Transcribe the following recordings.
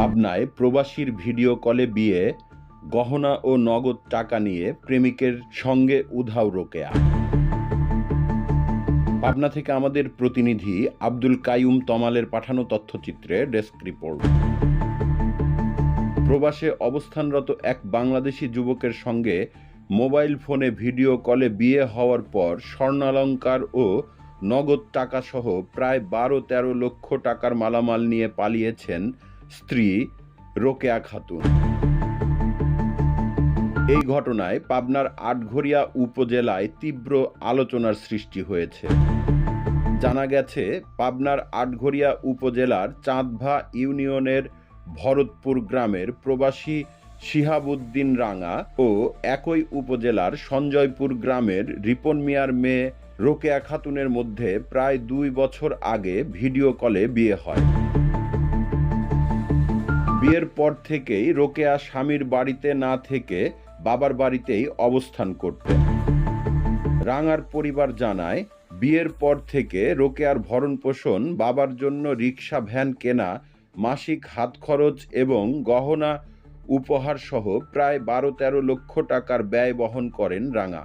পাবনায় প্রবাসীর ভিডিও কলে বিয়ে, গহনা ও নগদ টাকা নিয়ে প্রেমিকের সঙ্গে উধাও রোকেয়া। পাবনা থেকে আমাদের প্রতিনিধি আব্দুল কাইয়ুম তমালের পাঠানো তথ্যচিত্রে ডেস্ক রিপোর্ট। প্রবাসে অবস্থানরত এক বাংলাদেশি যুবকের সঙ্গে মোবাইল ফোনে ভিডিও কলে বিয়ে হওয়ার পর স্বর্ণালঙ্কার ও নগদ টাকা সহ প্রায় বারো তেরো লক্ষ টাকার মালামাল নিয়ে পালিয়েছেন স্ত্রী রোকেয়া খাতুন। এই ঘটনায় পাবনার আটঘরিয়া উপজেলায় তীব্র আলোচনার সৃষ্টি হয়েছে। জানা গেছে, পাবনার আটঘরিয়া উপজেলার চাঁদভা ইউনিয়নের ভরতপুর গ্রামের প্রবাসী শিহাবুদ্দিন রাঙা ও একই উপজেলার সঞ্জয়পুর গ্রামের রিপন মিয়ার মেয়ে রোকেয়া খাতুনের মধ্যে প্রায় দুই বছর আগে ভিডিও কলে বিয়ে হয়। বিয়ের পর থেকেই রোকেয়া স্বামীর বাড়িতে না থেকে বাবার বাড়িতেই অবস্থান করতেন। রাঙার পরিবার জানায়, বিয়ের পর থেকে রোকেয়ার ভরণ পোষণ বাবার জন্য রিক্সা ভ্যান কেনা, মাসিক হাত খরচ এবং গহনা উপহার সহ প্রায় বারো তেরো লক্ষ টাকার ব্যয় বহন করেন রাঙা।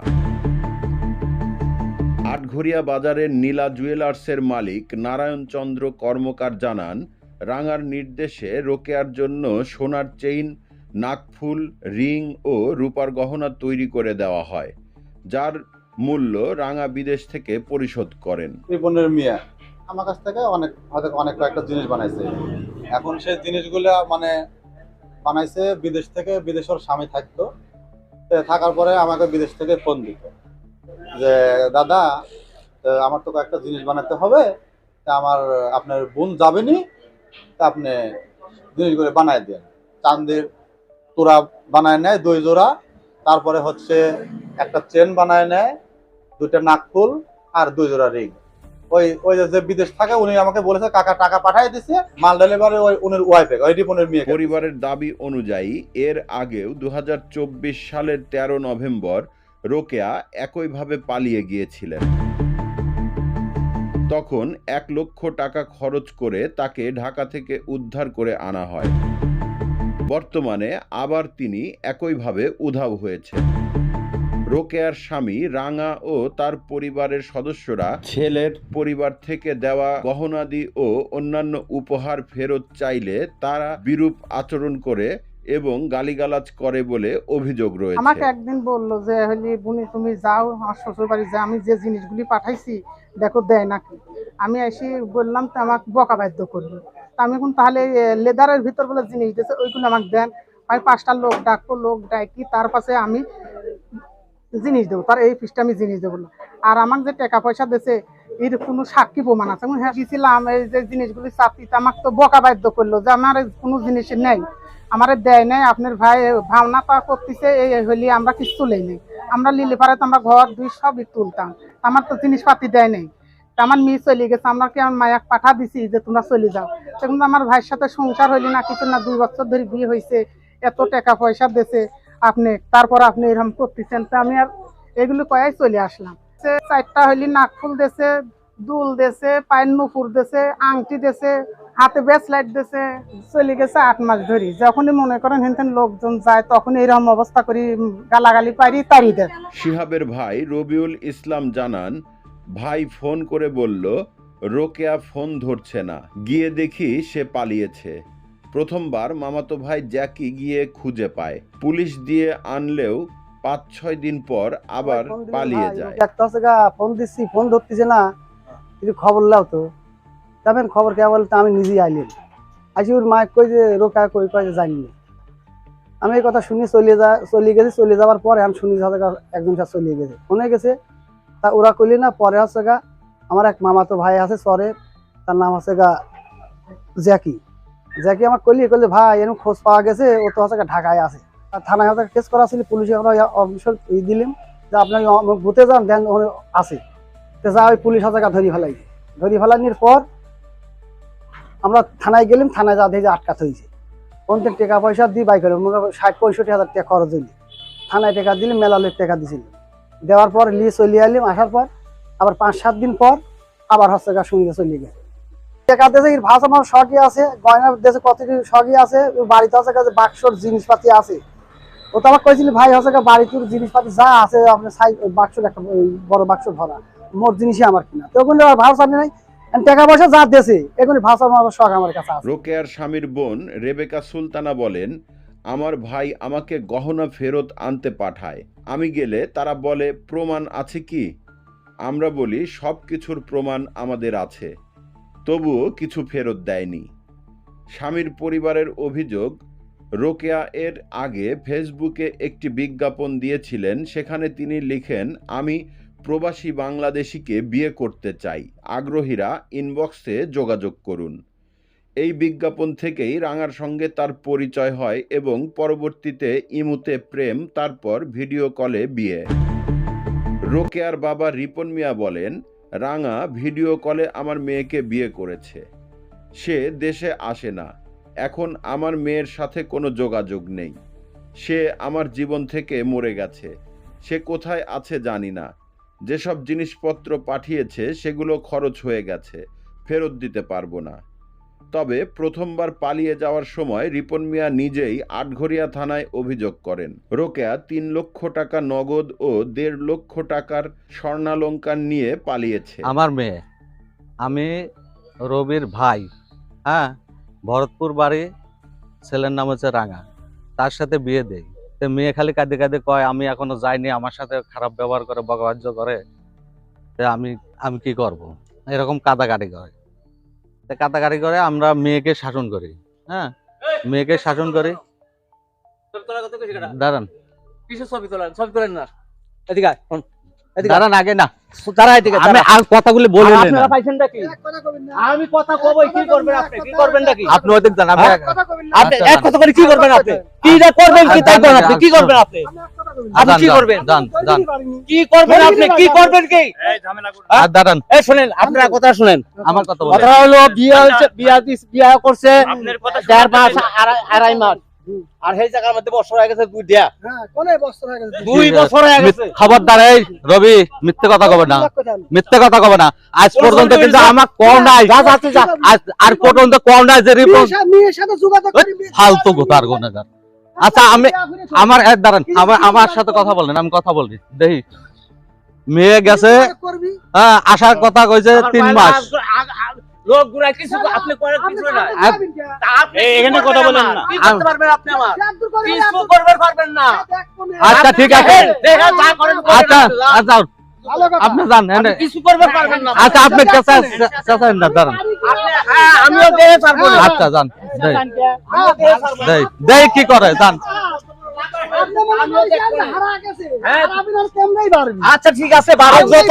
আটঘরিয়া বাজারের নীলা জুয়েলার্সের মালিক নারায়ণ চন্দ্র কর্মকার জানান রাঙার নির্দেশে রোকেয়ার জন্য সোনার চেইন নাকফুল রিং ও রূপার গহনা তৈরি করে দেওয়া হয়, যার মূল্য রাঙা বিদেশ থেকে পরিশোধ করেন। রিপনের মিয়া, আমার কাছ থেকে অনেক হয়তো অনেক কয়েকটা জিনিস বানাইছে। এখন সেই জিনিসগুলো মানে বানাইছে বিদেশ থেকে, বিদেশের স্বামী থাকতো। থাকার পরে আমাকে বিদেশ থেকে ফোন দিত যে, দাদা আমার তো কয়েকটা জিনিস বানাতে হবে। আমার, আপনার বোন যাবেনি আপনি জিনিসগুলো বানায় দেন। চান্দের তোরা বানায় নেয়, দুই জোড়া, তারপরে হচ্ছে একটা চেন বানায় নেয়, দুইটা নাকফুল আর দুই জোড়া রিং ওই ওই যে- যে বিদেশ থাকে, উনি আমাকে বলেছে, কাকা, টাকা পাঠিয়ে দিছে, মাল ডেলিভারি ওই উনির ওয়াইফে ওই রিপনের মেয়ে পরিবারের দাবি অনুযায়ী, এর আগেও দু হাজার চব্বিশ সালের ১৩ নভেম্বর রোকেয়া একইভাবে পালিয়ে গিয়েছিলেন। তখন এক লক্ষ টাকা খরচ করে তাকে ঢাকা থেকে উদ্ধার করে আনা হয়। বর্তমানে আবার তিনি একইভাবে উধাও হয়েছেন। রোকেয়ার স্বামী রাঙা ও তার পরিবারের সদস্যরা ছেলের পরিবার থেকে দেওয়া গহনাদি ও অন্যান্য উপহার ফেরত চাইলে তারা বিরূপ আচরণ করে এবং গালিগালাজ করে বলে অভিযোগ রয়েছে। আমাকে একদিন বলল যে, হলি বুনি, তুমি যাও, আমার শ্বশুর বাড়ি যে আমি যে জিনিসগুলি পাঠাইছি, দেখো দেয় নাকি? আমি এসে বললাম, তো আমাকে বকা বাধ্য করল আমি এখন তাহলে লেদারের ভিতর বলে জিনিস দিয়েছে, ওইগুলো আমাকে দেন। ভাই, পাঁচটা লোক ডাকবো লোক ডাকি তার পাশে আমি জিনিস দেবো, তার এই পিসটা আমি জিনিস দেবো। আর আমাকে যে টাকা পয়সা দিয়েছে এর কোনো সাক্ষী প্রমাণ আছে? আমি হ্যাঁ গেছিলাম এই যে জিনিসগুলি চাপি তা আমাকে তো বকা বাধ্য করল যে আমার কোনো জিনিস নেই। আমার দেয় নাই, আপনার ভাই ভাওনা তা করতেছে, এই হলি আমরা কিছু তুলেই নেই। আমরা লিলে পারে তো আমরা ঘর, দুই সবই তুলতাম। আমার তো জিনিসপাতি দেয় নেই। আমার মেয়ে চলে গেছে, আমরা কি আমার মায়াক পাঠা দিছি যে তোমরা চলে যাও? তখন আমার ভাইয়ের সাথে সংসার হইলি না, কিছু না, দুই বছর ধরে বিয়ে হয়েছে এত টাকা পয়সা দিয়েছে আপনি, তারপর আপনি এরকম করতেছেন। তা আমি আর এগুলো কয়াই চলে আসলাম। চারটা হইলি নাকফুল দেছে, দুল দেছে, পায়ের নুপুর দেছে, আংটি দেছে, হাতে ব্রেসলাইট দিয়েছে চলে গেছে আট মাস ধরি। যখনই মনে করেন হেনতেন লোকজন যায় তখন এরকম অবস্থা করি, গালাগালি পারি তারি দেয়। শিহাবের ভাই রবিউল ইসলাম জানান, ভাই ফোন করে বলল, রোকেয়া ফোন ধরছে না। গিয়ে দেখি সে পালিয়েছে। প্রথমবার মামাতো ভাই জ্যাকি গিয়ে খুঁজে পায়। পুলিশ দিয়ে আনলেও পাঁচ ছয় দিন পর আবার পালিয়ে যায়। একটা হচ্ছে গা ফোন দিচ্ছি ফোন ধরতেছে না। কিছু খবর লাও তো। যাবেন খবর কে বলতো আমি নিজেই আইলেন। আসি ওর মা কই যে রোকা কই কই যে জানি না। আমি এই কথা শুনে চলে যা চলে গেছি চলে যাওয়ার পরে আমি শুনি হচ্ছে একজন সাথে চলে গেছে। ফোনে গেছে তা ওরা কইলে না পরে হচ্ছে গা আমার এক মামাতো ভাই আছে সরে তার নাম হচ্ছে গা জ্যাকি। জ্যাকি আমার কইলি কইলে ভাই এরকম খোঁজ পাওয়া গেছে ও তো হচ্ছে গা ঢাকায় আছে। থানায় হচ্ছে কেস করা ছিল পুলিশে আমরা অফিসের ই দিলাম যে আপনার বুথে যান, দেন ওখানে আছে। তো যা ওই পুলিশ হাজার ধরি ফেলাই ধরি ফেলানির পর আমরা থানায় গেলাম, থানায় যা দেখি যে আটকাত হয়েছে কোনদিন টাকা পয়সা দিই বাই করে, মনে ষাট, পঁয়ষট্টি হাজার টাকা খরচ হইলি। থানায় টাকা দিলে মেলা লোক টাকা দিছিল। দেওয়ার পর লিয়ে চলে আইলাম, আসার পর আবার পাঁচ, সাত দিন পর আবার হচ্ছে গা সঙ্গে চলে গেছে টাকা দেশে ভাষা আমার শখই আছে, গয়নার দেশে কত শখই আছে বাড়িতে আছে বাক্সর জিনিসপাতি আছে। ও তো আমার কইছিল, ভাই, হচ্ছে বাড়িতে জিনিসপাতি যা আছে আপনার সাই বাক্সর একটা বড় বাক্স ভরা মোট জিনিসই আমার কিনা। তো ওগুলো আর আমি নাই? টাকা পয়সা যা আমার শখ আমার কাছে আছে। রোকেয়ার স্বামীর বোন রেবেকা সুলতানা বলেন, আমার ভাই আমাকে গহনা ফেরত আনতে পাঠায়। আমি গেলে তারা বলে, প্রমাণ আছে কি? আমরা বলি, সব কিছুর প্রমাণ আমাদের আছে। তবুও কিছু ফেরত দেয়নি। স্বামীর পরিবারের অভিযোগ রোকেয়া এর আগে ফেসবুকে একটি বিজ্ঞাপন দিয়েছিলেন, সেখানে তিনি লিখেন, আমি প্রবাসী বাংলাদেশিকে বিয়ে করতে চাই। আগ্রহীরা ইনবক্সে যোগাযোগ করুন। এই বিজ্ঞাপন থেকেই রাঙার সঙ্গে তার পরিচয় হয় এবং পরবর্তীতে ইমুতে প্রেম, তারপর ভিডিও কলে বিয়ে। রোকেয়ার বাবা রিপন মিয়া বলেন, রাঙা ভিডিও কলে আমার মেয়েকে বিয়ে করেছে। সে দেশে আসে না। এখন আমার মেয়ের সাথে কোনো যোগাযোগ নেই। সে আমার জীবন থেকে মরে গেছে। সে কোথায় আছে জানি না। যেসব জিনিসপত্র পাঠিয়েছে সেগুলো খরচ হয়ে গেছে। ফেরত দিতে পারব না। তবে প্রথমবার পালিয়ে যাওয়ার সময় রিপন মিয়া নিজেই আটঘরিয়া থানায় অভিযোগ করেন। রোকেয়া তিন লক্ষ টাকা নগদ ও দেড় লক্ষ টাকার স্বর্ণালঙ্কার নিয়ে পালিয়েছে। আমার মেয়ে। আমি রবির ভাই। হ্যাঁ? ভরতপুর বাড়ি ছেলের নাম হচ্ছে রাঙা। তার সাথে বিয়ে দেই। তো মেয়ে খালি কাঁদে কাঁদে কয় আমি এখনও যাইনি আমার সাথে খারাপ ব্যবহার করে বকবাজ্য করে। তো আমি আমি কি করব? এরকম কাদাকাটি করে। তো কাদাকাটি করে আমরা মেয়েকে শাসন করি হ্যাঁ? মেয়েকে শাসন করি। দাঁড়ান। কিসের ছবি তোলেন ছবি তোলেন না। এদিকে দাঁড়ান আগে না। আপনারা কথা কবই কি করবেন আপনি? কি করবেন নাকি আপনি ওদিক যান আমি? আপনি এক কথা করে কি করবেন আপনি? কি যা করবেন কি তাই করেন আপনি? কি করবেন আপনি? আপনি যান, কি যান, করবেন? যান যান কি করবেন আপনি? কি করবেন কি? আর দাঁড়ান। এই শুনেন আপনারা কথা শুনেন। আমার কথা হলো বিয়া করছে চার মাস আড়াই- আড়াই মাস। আর সেই জায়গার মধ্যে বছর হয়ে গেছে দুই দেয়া। হ্যাঁ কোনে বস্ত্র হয়ে গেছে? দুই বছর হয়ে গেছে। খবরদার এই রবি মিথ্যে কথা কবে না? মিথ্যে কথা কবে না? আজ পর্যন্ত কিন্তু আমার নাই। যা যাচ্ছে যা আর পর্যন্ত নাই যে রিপোর্ট মেয়ের সাথে যোগাযোগ ফালতু গোতার গুণাগার আচ্ছা আমি আমার এক দাঁড়ান আমার আমার সাথে কথা বলেন আমি কথা বলি। দেখি। মেয়ে গেছে হ্যাঁ আসার কথা কইছে তিন মাস। লোক গুড়া কিছু আপনি কিছু না আপনি এখানে কথা বলেন না। কি করতে পারবেন আপনি আমার কিছু করবে পারবেন না? আচ্ছা ঠিক আছে। দেখেন, যা করেন আচ্ছা আচ্ছা আপনি যান কিছু করবেন পারবেন না। আচ্ছা আপনি কাছে কাছে না দাঁড়ান। হ্যাঁ আমিও দেখে পারব না। আচ্ছা যান। দেই। দেখে। দেই। কি করে? যান। হ্যাঁ। আচ্ছা ঠিক আছে বারো যত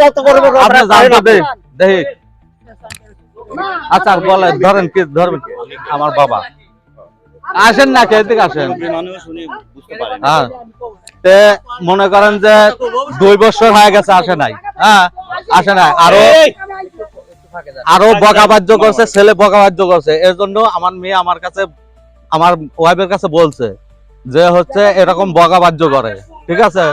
যত করবে আপনি যান তো দেই দেই। আচ্ছা বলে ধরেন কি ধরবেন আমার বাবা আসেন না কে এদিকে আসেন হ্যাঁ তে মনে করেন যে দুই বছর হয়ে গেছে আসে নাই হ্যাঁ আসে নাই আরও আরও বকাবাজ্য করছে ছেলে বকাবাজ্য করছে এর জন্য আমার মেয়ে আমার কাছে আমার ওয়াইফের কাছে বলছে যে হচ্ছে এরকম বকাবাজ্য করে ঠিক আছে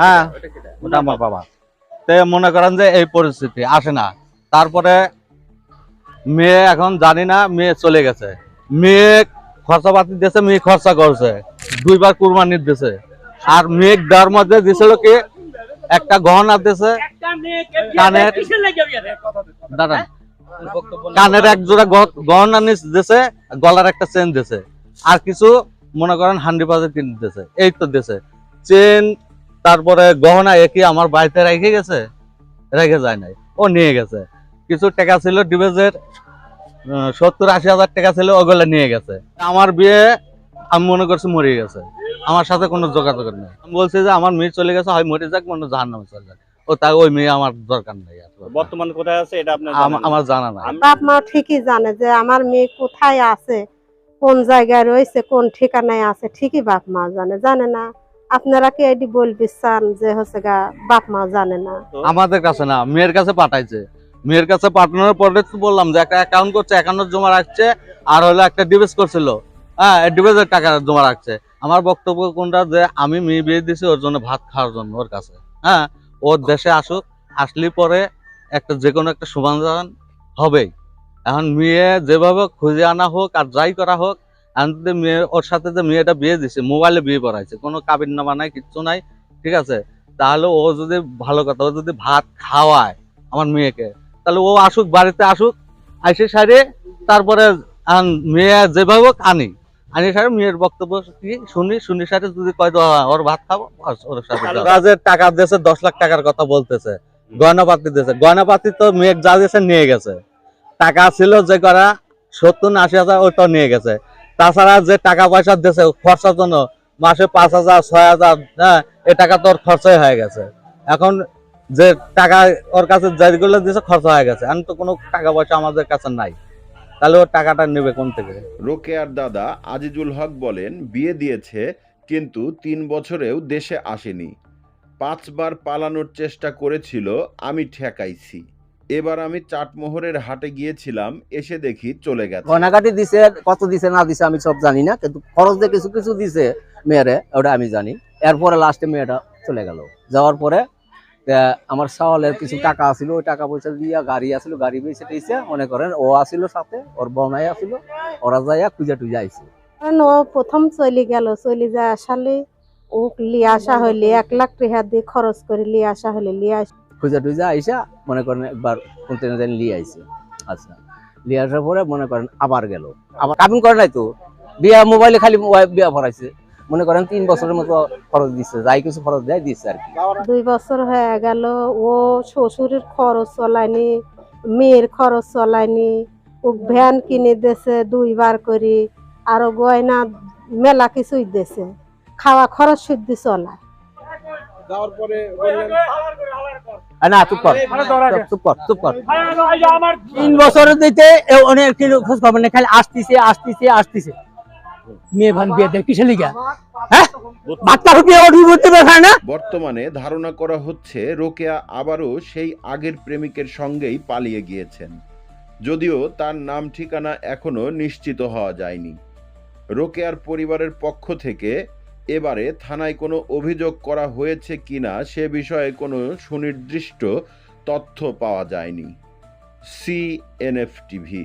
হ্যাঁ ওটা আমার বাবা। তে মনে করেন যে এই পরিস্থিতি আসে না। তারপরে মেয়ে এখন জানি না মেয়ে চলে গেছে। মেয়ে খরচাপাতি দিয়েছে মেয়ে খরচা করছে। দুইবার কুরবানি দিয়েছে আর মেয়ে দেওয়ার মধ্যে দিছিল কি একটা গহনা দিয়েছে কানের দাঁড়ান। কানের এক জোড়া গহনা নিচ দিয়েছে গলার একটা চেন দিয়েছে আর কিছু মনে করেন হান্ডি বাজে কিনে দিয়েছে এই তো দিয়েছে চেন তারপরে গহনা একই আমার বাড়িতে রেখে গেছে? রেখে যায় নাই। ও নিয়ে গেছে। কিছু টাকা ছিল ডিবেজের সত্তর আশি হাজার টাকা ছিল, ওগুলো নিয়ে গেছে। আমার বিয়ে, আমি মনে করছি মরে গেছে। আমার সাথে কোনো যোগাযোগ নেই। আমি বলছি যে আমার মেয়ে চলে গেছে, হয় মরে যাক, মনে জাহান নামে চলে যাক। ও তাই ওই মেয়ে আমার দরকার নেই। বর্তমানে কোথায় আছে এটা আপনার আমার জানা নাই। বাপ মা ঠিকই জানে যে আমার মেয়ে কোথায় আছে কোন জায়গায় রয়েছে কোন ঠিকানায় আছে ঠিকই বাপ মা জানে জানে না। আপনারা কি এটি বলবি চান যে হচ্ছে গা বাপ মা জানে না? আমাদের কাছে না মেয়ের কাছে পাঠাইছে। মেয়ের কাছে পাঠানোর পরে তো বললাম যে একটা অ্যাকাউন্ট করছে অ্যাকাউন্ট জমা রাখছে আর হলো একটা ডিভোর্স করছিল। হ্যাঁ ডিপোজিট টাকা জমা রাখছে। আমার বক্তব্য কোনটা যে আমি মেয়ে বিয়ে দিছি ওর জন্য ভাত খাওয়ার জন্য ওর কাছে। হ্যাঁ ওর দেশে আসুক, আসলে পরে একটা যে কোনো একটা সমাধান হবেই। এখন মেয়ে যেভাবে খুঁজে আনা হোক আর যাই করা হোক, এখন যদি মেয়ে, ওর সাথে যে মেয়েটা বিয়ে দিছে, মোবাইলে বিয়ে পড়াইছে, কোনো কাবির নামা নাই, কিচ্ছু নাই, ঠিক আছে? তাহলে ও যদি ভালো কথা, ও যদি ভাত খাওয়ায় আমার মেয়েকে, তাহলে ও আসুক, বাড়িতে আসুক, আইসে সারে তারপরে মেয়ে যেভাবে হোক আনি। আনি সারে মেয়ের বক্তব্য কি? শুনি শুনি সারে যদি কয় ওর ভাত খাব? ওর সাথে কাজের টাকা দিয়েছে দশ লাখ টাকার কথা বলতেছে। গয়নাপাতি দিয়েছে। গয়নাপাতি তো মেয়ে যা দিয়েছে নিয়ে গেছে। টাকা ছিল যে করা সত্তর আশি হাজার নিয়ে গেছে। তাছাড়া যে টাকা পয়সা দিয়েছে খরচার জন্য মাসে পাঁচ হাজার ছয় হাজার হ্যাঁ এ টাকা তোর খরচাই হয়ে গেছে। এখন যে টাকা ওর কাছে যেগুলো দিয়েছে খরচা হয়ে গেছে। এখন তো কোনো টাকা পয়সা আমাদের কাছে নাই। তাহলে ওর টাকাটা নেবে কোন থেকে? রোকেয়ার দাদা আজিজুল হক বলেন বিয়ে দিয়েছে কিন্তু তিন বছরেও দেশে আসেনি। পাঁচবার পালানোর চেষ্টা করেছিল আমি ঠেকাইছি। এবার আমি চাটমোহরের হাটে গিয়েছিলাম এসে দেখি চলে গেছে। গয়নাকাটি দিছে কত দিছে না দিছে আমি সব জানি না কিন্তু খরচ দিয়ে কিছু কিছু দিছে মেয়েরে ওটা আমি জানি। এরপরে লাস্টে মেয়েটা চলে গেল। যাওয়ার পরে তা আমার সাওয়ালের কিছু টাকা আছিল ওই টাকা পয়সা দিয়া গাড়ি আসছিল গাড়ি বেঁচে টেছে মনে করেন ও আসিল সাথে ওর বনাই আসিল ওরা যাইয়া খুঁজে টুজে আইছে। ও প্রথম চলে গেল চলে যায় আসালে ও লিয়ে আসা হইলে এক লাখ টাকা দিয়ে খরচ করে লিয়ে আসা হলে লিয়ে আস খুঁজে টুজে আইসা মনে করেন একবার কোনতে জানি লিয়ে আইছে। আচ্ছা লিয়ে আসার পরে মনে করেন আবার গেল। আবার কামিং করে নাই তো? বিয়া মোবাইলে খালি বিয়া ভরাইছে। মনে করেন তিন বছরের মতো খরচ দিচ্ছে যাই কিছু খরচ দেয় দিচ্ছে আর কি। দুই বছর হয়ে গেল ও শ্বশুরের খরচ চলায়নি মেয়ের খরচ চলায়নি ও ভ্যান কিনে দিয়েছে দুইবার করে আরও গয়না মেলা কিছুই দিয়েছে খাওয়া খরচ শুদ্ধ চলায়। আর না চুপ কর। চুপ কর চুপ কর। তিন বছর দিতে অনেক খোঁজ খবর নেই খালি আসতেছে আসতেছে আসতেছে। মেয়ে ভান বিয়ে দেয় কিসে লিগা? হ্যাঁ? বাচ্চা পারে না? বর্তমানে ধারণা করা হচ্ছে রোকেয়া আবারও সেই আগের প্রেমিকের সঙ্গেই পালিয়ে গিয়েছেন। যদিও তার নাম ঠিকানা এখনও নিশ্চিত হওয়া যায়নি। রোকেয়ার পরিবারের পক্ষ থেকে এবারে থানায় কোনো অভিযোগ করা হয়েছে কিনা সে বিষয়ে কোনো সুনির্দিষ্ট তথ্য পাওয়া যায়নি। CNF TV.